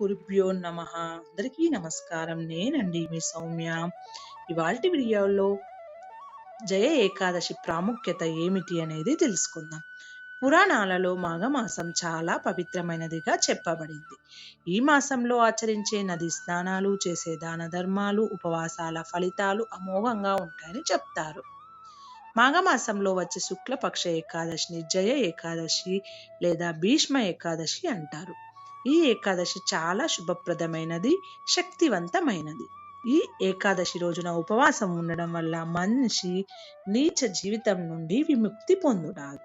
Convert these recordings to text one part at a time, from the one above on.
గురుభ్యో నమ. అందరికీ నమస్కారం. నేనండి మీ సౌమ్య. ఇవాళ వీడియోలో జయ ఏకాదశి ప్రాముఖ్యత ఏమిటి అనేది తెలుసుకుందాం. పురాణాలలో మాఘమాసం చాలా పవిత్రమైనదిగా చెప్పబడింది. ఈ మాసంలో ఆచరించే నది స్నానాలు చేసే దాన ధర్మాలు ఉపవాసాల ఫలితాలు అమోఘంగా ఉంటాయని చెప్తారు. మాఘమాసంలో వచ్చే శుక్లపక్ష ఏకాదశిని జయ ఏకాదశి లేదా భీష్మ ఏకాదశి అంటారు. ఈ ఏకాదశి చాలా శుభప్రదమైనది శక్తివంతమైనది. ఈ ఏకాదశి రోజున ఉపవాసం ఉండడం వల్ల మనిషి నీచ జీవితం నుండి విముక్తి పొందుతాడు.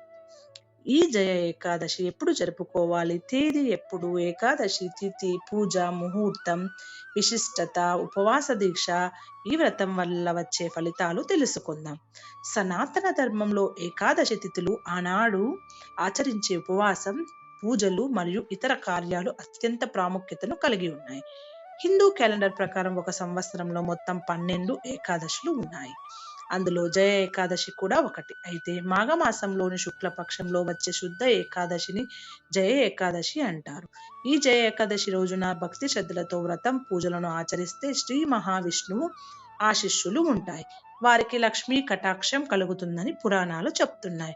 ఈ జయ ఏకాదశి ఎప్పుడు జరుపుకోవాలి? తేదీ ఎప్పుడు? ఏకాదశి తిథి పూజ ముహూర్తం విశిష్టత ఉపవాస దీక్ష ఈ వ్రతం వల్ల వచ్చే ఫలితాలు తెలుసుకుందాం. సనాతన ధర్మంలో ఏకాదశి తిథులు ఆనాడు ఆచరించే ఉపవాసం పూజలు మరియు ఇతర కార్యాలు అత్యంత ప్రాముఖ్యతను కలిగి ఉన్నాయి. హిందూ క్యాలెండర్ ప్రకారం ఒక సంవత్సరంలో మొత్తం పన్నెండు ఏకాదశులు ఉన్నాయి. అందులో జయ ఏకాదశి కూడా ఒకటి. అయితే మాఘమాసంలోని శుక్లపక్షంలో వచ్చే శుద్ధ ఏకాదశిని జయ ఏకాదశి అంటారు. ఈ జయ ఏకాదశి రోజున భక్తి శ్రద్ధలతో వ్రతం పూజలను ఆచరిస్తే శ్రీ మహావిష్ణువు ఆశిష్యులు ఉంటాయి. వారికి లక్ష్మీ కటాక్షం కలుగుతుందని పురాణాలు చెప్తున్నాయి.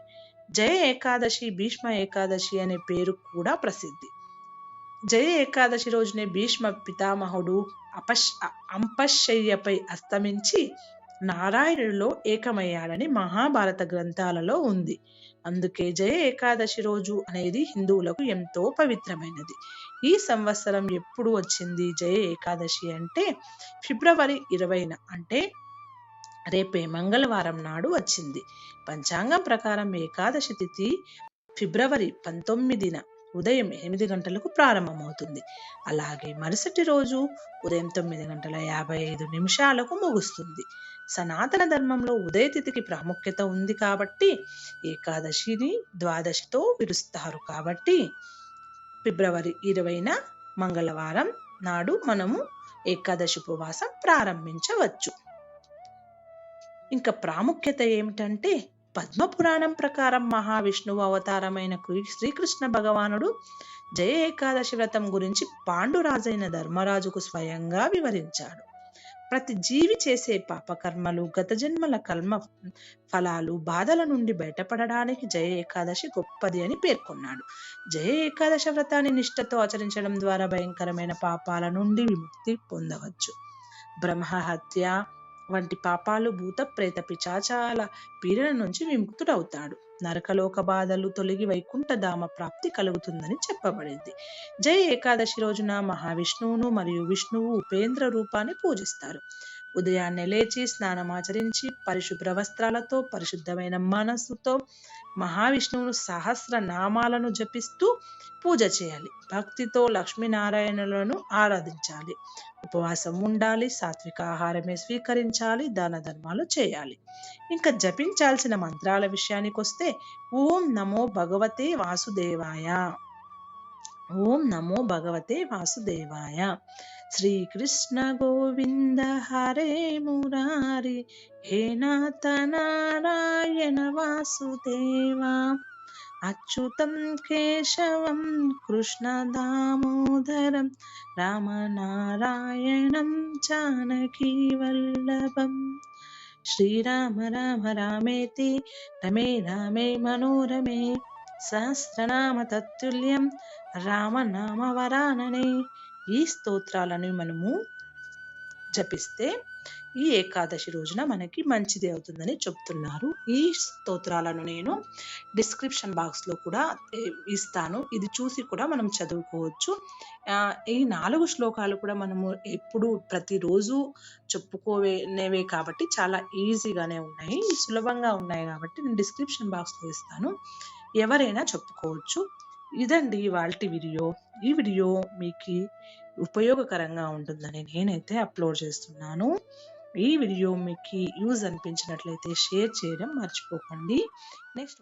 జయ ఏకాదశి భీష్మ ఏకాదశి అనే పేరు కూడా ప్రసిద్ధి. జయ ఏకాదశి రోజునే భీష్మ పితామహుడు అపశ్ అంపశయ్యపై అస్తమించి నారాయణుడిలో ఏకమయ్యాడని మహాభారత గ్రంథాలలో ఉంది. అందుకే జయ ఏకాదశి రోజు అనేది హిందువులకు ఎంతో పవిత్రమైనది. ఈ సంవత్సరం ఎప్పుడు వచ్చింది జయ ఏకాదశి అంటే? ఫిబ్రవరి ఇరవైన అంటే రేపే మంగళవారం నాడు వచ్చింది. పంచాంగం ప్రకారం ఏకాదశి తిథి ఫిబ్రవరి పంతొమ్మిదిన ఉదయం ఎనిమిది గంటలకు ప్రారంభమవుతుంది. అలాగే మరుసటి రోజు ఉదయం తొమ్మిది గంటల యాభై ఐదు నిమిషాలకు ముగుస్తుంది. సనాతన ధర్మంలో ఉదయతిథికి ప్రాముఖ్యత ఉంది కాబట్టి ఏకాదశిని ద్వాదశితో విరుస్తారు కాబట్టి ఫిబ్రవరి ఇరవైన మంగళవారం నాడు మనము ఏకాదశి ఉపవాసం ప్రారంభించవచ్చు. ఇంకా ప్రాముఖ్యత ఏమిటంటే పద్మపురాణం ప్రకారం మహావిష్ణువు అవతారమైన శ్రీకృష్ణ భగవానుడు జయ ఏకాదశి వ్రతం గురించి పాండురాజైన ధర్మరాజుకు స్వయంగా వివరించాడు. ప్రతి జీవి చేసే పాపకర్మలు గత జన్మల కర్మ ఫలాలు బాధల నుండి బయటపడడానికి జయ ఏకాదశి గొప్పది అని పేర్కొన్నాడు. జయ ఏకాదశి వ్రతాన్ని నిష్ఠతో ఆచరించడం ద్వారా భయంకరమైన పాపాల నుండి విముక్తి పొందవచ్చు. బ్రహ్మహత్య వంటి పాపాలు భూత ప్రేత పిచాచాల పీడన నుంచి విముక్తుడవుతాడు. నరకలోక బాధలు తొలగి వైకుంఠధామ ప్రాప్తి కలుగుతుందని చెప్పబడింది. జయ ఏకాదశి రోజున మహావిష్ణువును మరియు విష్ణువు ఉపేంద్ర రూపాన్ని పూజిస్తారు. ఉదయాన్నే లేచి స్నానమాచరించి పరిశుభ్ర వస్త్రాలతో పరిశుద్ధమైన మనస్సుతో మహావిష్ణువును సహస్ర నామాలను జపిస్తూ పూజ చేయాలి. భక్తితో లక్ష్మీనారాయణులను ఆరాధించాలి. ఉపవాసం ఉండాలి. సాత్విక ఆహారమే స్వీకరించాలి. దాన ధర్మాలు చేయాలి. ఇంకా జపించాల్సిన మంత్రాల విషయానికి వస్తే ఓం నమో భగవతే వాసుదేవాయ. ॐ नमो भगवते वासुदेवाय। श्रीकृष्णगोविन्द हरे मुरारि हे नाथ नारायण वासुदेवा। अच्युतं केशवं कृष्णदामोदरं रामनारायणं जानकीवल्लभम् श्रीराम राम रामेति रमे रामे मनोरमे। సహస్రనామ తత్తుల్యం రామనామ వరాననే ఈ స్తోత్రాలను మనము జపిస్తే ఈ ఏకాదశి రోజున మనకి మంచిది అవుతుందని చెప్తున్నారు. ఈ స్తోత్రాలను నేను డిస్క్రిప్షన్ బాక్స్లో కూడా ఇస్తాను. ఇది చూసి కూడా మనం చదువుకోవచ్చు. ఈ నాలుగు శ్లోకాలు కూడా మనము ఎప్పుడు ప్రతిరోజు చెప్పుకోవేనేవే కాబట్టి చాలా ఈజీగానే ఉన్నాయి సులభంగా ఉన్నాయి కాబట్టి నేను డిస్క్రిప్షన్ బాక్స్లో ఇస్తాను. ఎవరైనా చెప్పుకోవచ్చు. ఇదండి వాళ్ళ వీడియో. ఈ వీడియో మీకు ఉపయోగకరంగా ఉంటుందని నేనైతే అప్లోడ్ చేస్తున్నాను. ఈ వీడియో మీకు యూజ్ అనిపించినట్లయితే షేర్ చేయడం మర్చిపోకండి. నెక్స్ట్